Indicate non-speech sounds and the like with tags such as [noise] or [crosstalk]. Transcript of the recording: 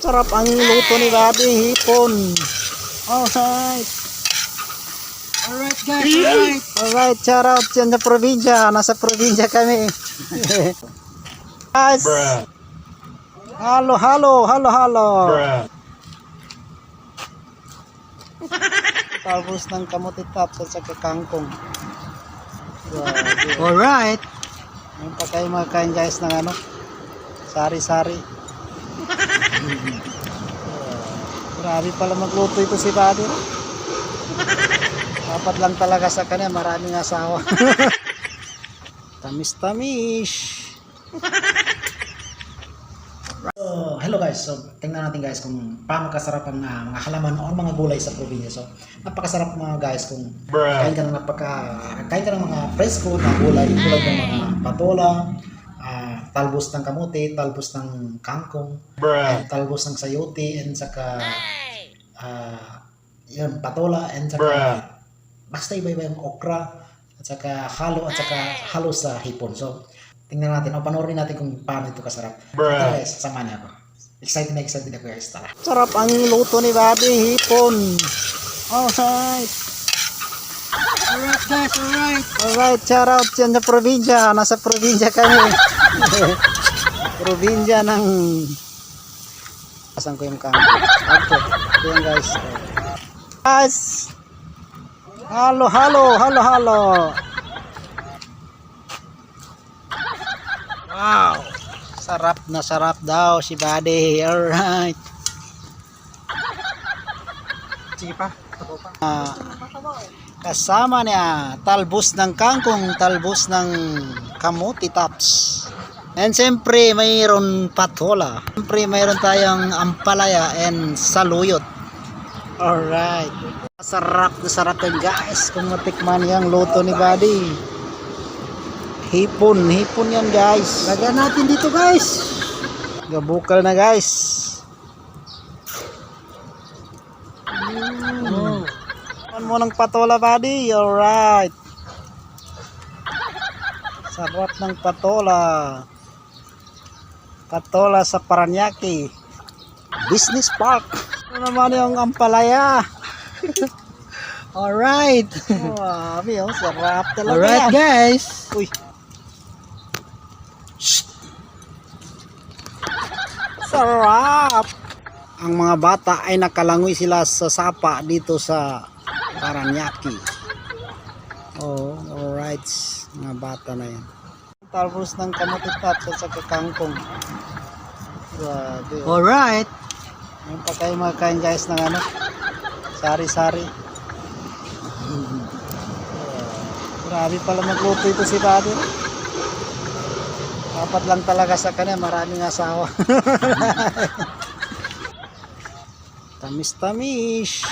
Sarap ang luto ni Bobby, hipon. Alright. Alright guys, alright. Alright, shout out dyan sa probinsya. Nasa probinsya kami. [laughs] Guys. Halo, halo, halo, halo. Talbos ng kamuti taps at saka kangkong. Grabe. Alright. Ngayon pa kayo magkain guys ng ano? Sari-sari. [laughs] Grabe pala magluto ito si no? Dapat lang talaga sa kanya, maraming asawa. [laughs] Tamis-tamis. So, hello guys. So, tingnan natin guys kung paano kasarap ang ah, mga halaman o mga gulay sa probinsya. So, napakasarap mga guys kung kain ka ng napaka kain ka ng mga presko na gulay tulad ng mga patola, talbos ng kamote, talbos ng kangkong, and talbos ng sayote, and saka ah, yun, patola, and saka basta iba-iba yung okra, at saka halo, at saka halo sa hipon. So, tingnan natin, o panoorin natin kung paano ito kasarap. Tara guys, samahan niyo ako. Excited na excited ako guys, tara. Sarap ang luto ni Bobby, hipon. Alright. Alright guys, alright. Alright, shout out dyan sa probinsya. Nasa probinsya kami. [laughs] probinsya ng... Asan ko yung kangkong? Okay. Ito yan guys. Guys! Halo, halo, halo, halo. Wow! Sarap na sarap daw si Buddy. Alright. Sige pa. Ah, kasama niya talbos ng kangkong, talbos ng kamuti tops. And siyempre mayroon patola. Siyempre mayroon tayong ampalaya and saluyot. Alright. Sarap na sarap yan guys kung matikman yung luto ni Buddy. Hipon, hipon yan guys. Lagyan natin dito guys. Gabukal na guys. Oh. Ano mo ng patola buddy? Alright. Sarap ng patola. Patola sa Paranaque. Business Park. Ano naman yung ampalaya? Alright. Grabe oh, sarap talaga Alright guys. Uy. Sarap! Ang mga bata ay nakalangoy sila sa sapa dito sa Paranaque. Oh, alright. Mga bata na yan. Talbos ng kamote tops at saka kangkong. Grabe. Oh. Alright. Ngayon pa kayo magkain guys ng ano? Sari-sari. Grabe pala magluto ito si no? Dapat lang talaga sa kanya, maraming asawa. [laughs] Tamis-tamis.